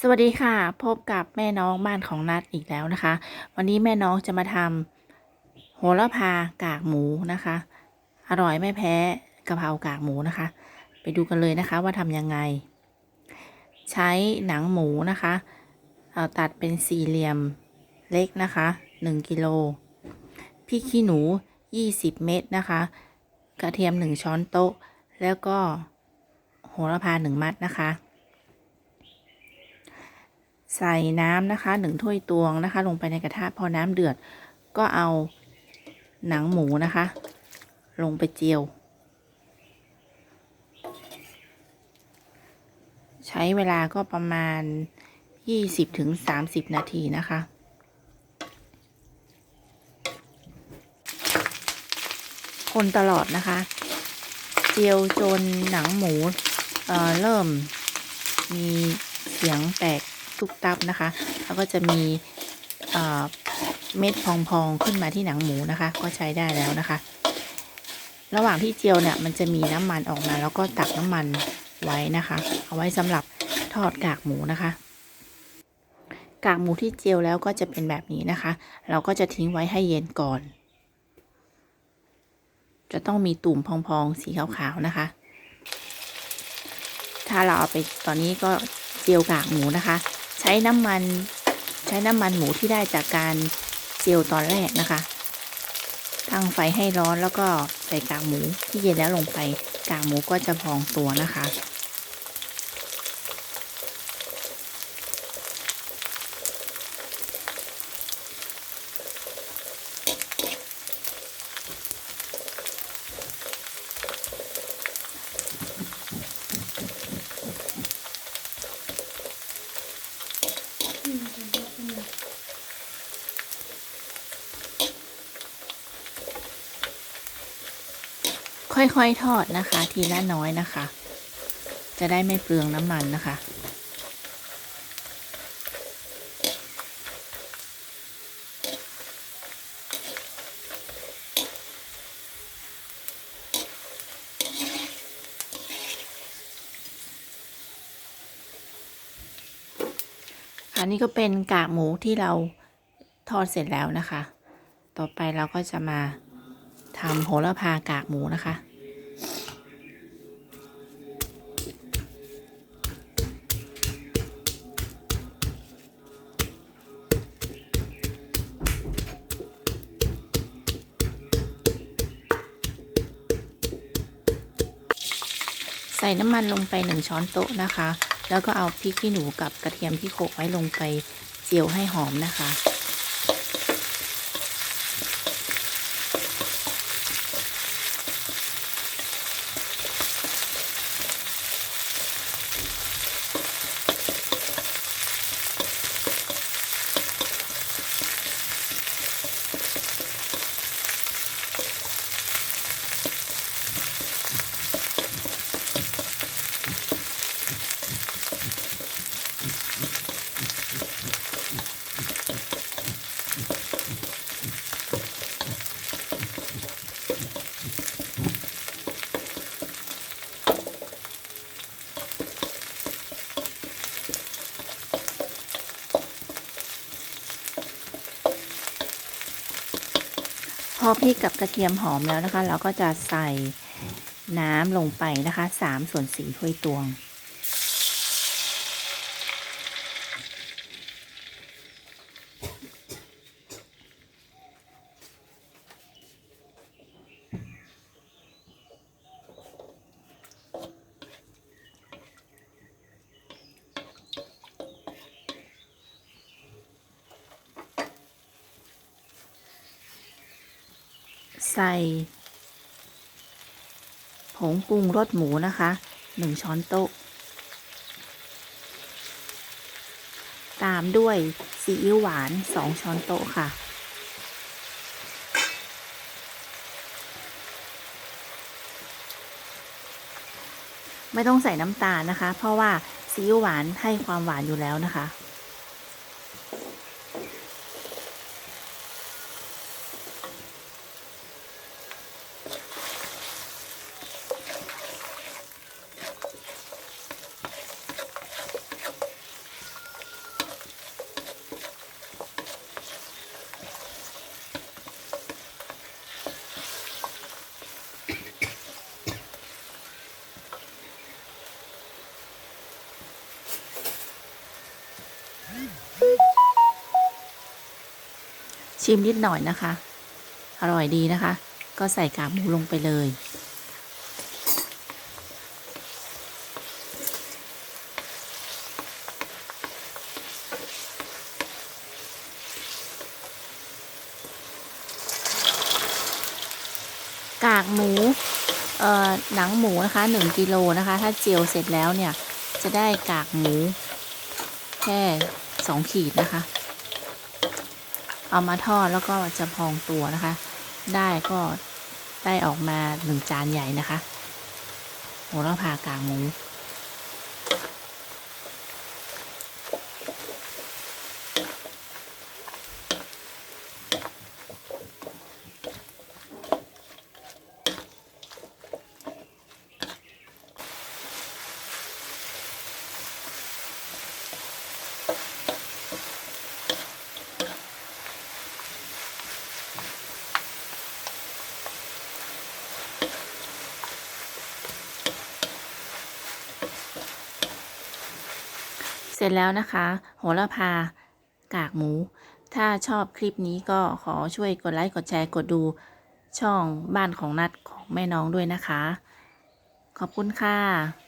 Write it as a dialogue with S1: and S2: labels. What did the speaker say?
S1: สวัสดีค่ะ พบกับแม่น้องบ้านของนัดอีกแล้วนะคะ วันนี้แม่น้องจะมาทำโหระพากากหมูนะคะ อร่อยไม่แพ้กะเพรากากหมูนะคะ ไปดูกันเลยนะคะว่าทำยังไง ใช้หนังหมูนะคะเอาตัดเป็นสี่เหลี่ยมเล็กนะคะ1กิโลพริกขี้หนู 20 เม็ดนะคะ กระเทียม 1 ช้อนโต๊ะ แล้วก็โหระพา 1 มัดนะคะ ใส่น้ำนะคะหนึ่งถ้วยตวงนะคะ ลงไปในกระทะพอน้ำเดือด ก็เอาหนังหมูนะคะ ลงไปเจียว ใช้เวลาก็ประมาณ 20-30ถึง30นาทีนะคะคนตลอดนะคะ เจียวจนหนังหมูเเริ่มมีเสียงแตก ตุกตับนะคะ แล้วก็จะมีเม็ดพองๆขึ้นมาที่หนังหมูนะคะ ก็ใช้ได้แล้วนะคะ ระหว่างที่เจียวเนี่ยมันจะมีน้ำมันออกมา แล้วก็ตักน้ำมันไว้นะคะ เอาไว้สำหรับทอดกากหมูนะคะ กากหมูที่เจียวแล้วก็จะเป็นแบบนี้นะคะ เราก็จะทิ้งไว้ให้เย็นก่อน จะต้องมีตุ่มพองๆสีขาวๆนะคะ ถ้าเราเอาไปตอนนี้ก็เจียวกากหมูนะคะ ช้น้ำมันใช้น้ำมันหมูที่ได้จากการเจียวตอนแรกนะคะ ตั้งไฟให้ร้อนแล้วก็ใส่กากหมูที่เย็นแล้วลงไป กากหมูก็จะพองตัวนะคะ ค่อยๆทอดนะคะ ทีละน้อยนะคะ จะได้ไม่เปลืองน้ำมันนะคะ อันนี้ก็เป็นกากหมูที่เราทอดเสร็จแล้วนะคะ ต่อไปเราก็จะมา ทำโหระพากากหมูนะคะ ใส่น้ำมันลงไปหนึ่งช้อนโต๊ะนะคะ แล้วก็เอาพริกขี้หนูกับกระเทียมที่โขลกไว้ลงไปเจียวให้หอมนะคะ อพริกกับกระเทียมหอมแล้วนะคะ เราก็จะใส่น้ำลงไปนะคะสามส่วนสี่ถ้วยตวง ใส่ ผงปรุงรสหมูนะคะหนึ่งช้อนโต๊ะ ตามด้วยซีอิ๊วหวานสองช้อนโต๊ะค่ะไม่ต้องใส่น้ำตาลนะคะ เพราะว่าซีอิ๊วหวานให้ความหวานอยู่แล้วนะคะ ชิมนิดหน่อยนะคะ อร่อยดีนะคะ ก็ใส่กากหมูลงไปเลย กากหมูเอ่อหนังหมูนะคะหนึ่งกิโลนะคะ ถ้าเจียวเสร็จแล้วเนี่ย จะได้กากหมูแค่สองขีดนะคะ เอามาทอดแล้วก็จะพองตัวนะคะ ได้ก็ได้ออกมาหนึ่งจานใหญ่นะคะโหระพากากหมู เสร็จแล้วนะคะ โหระพากากหมู ถ้าชอบคลิปนี้ก็ขอช่วยกดไลค์กดแชร์กดดูช่องบ้านของนัดของแม่น้องด้วยนะคะ ขอบคุณค่ะ